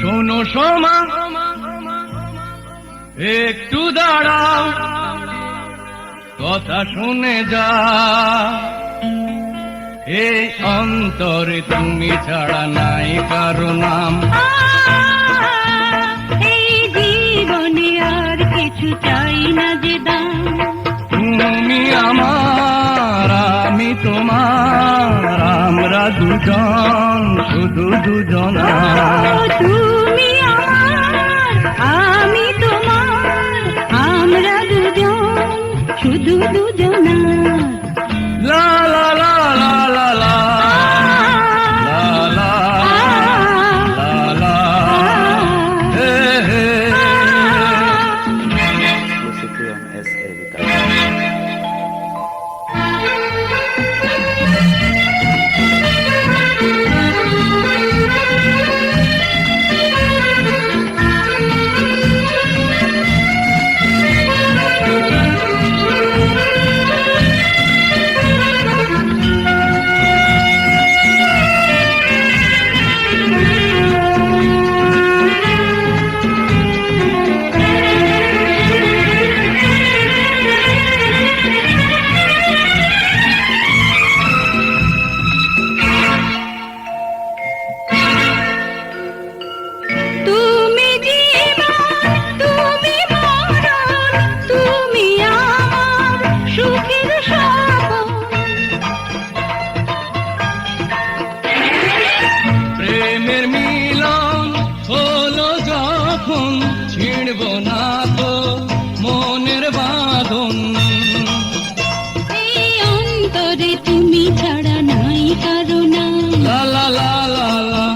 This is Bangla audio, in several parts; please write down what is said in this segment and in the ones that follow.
শোনো সোমা একটু দাঁড়াও কথা শুনে যা। এই অন্তরে তুমি ছাড়া নাই কারও নাম। এই জীবনে আর কিছু চাই না যে দাম। তুমি আমার আমি তোমার। দুজন শুধু দুজনা তুমি আমি তোমার আমরা দুজন শুধু দুজন লা লা লা বাঁধন এই অন্তরে তুমি ছাড়া নাই কারণ। লা লা লা লা লা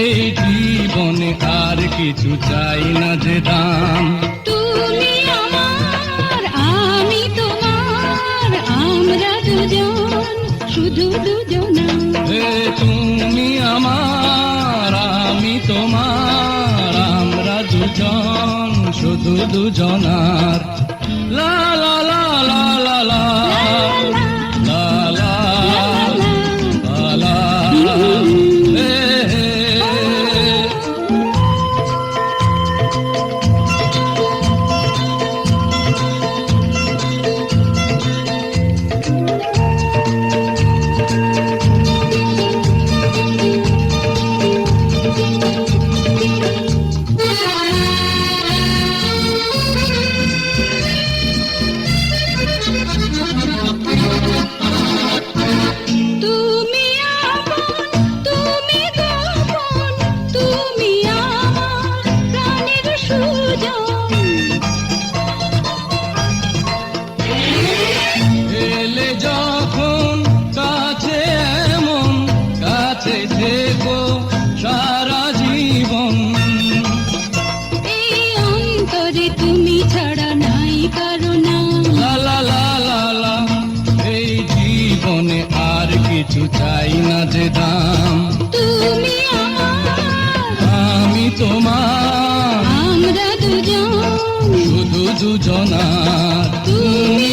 এই জীবনে আর কিছু চাই না যে দাম। তুমি আমার আমি তোমার আমরা দুজন শুধু দুজন। হে তুমি আমার আমি তোমার আমরা দুজন শুধু দুজনার। love. আমি তোমার। আমরা দুজন। শুধু দুজনা। তুমি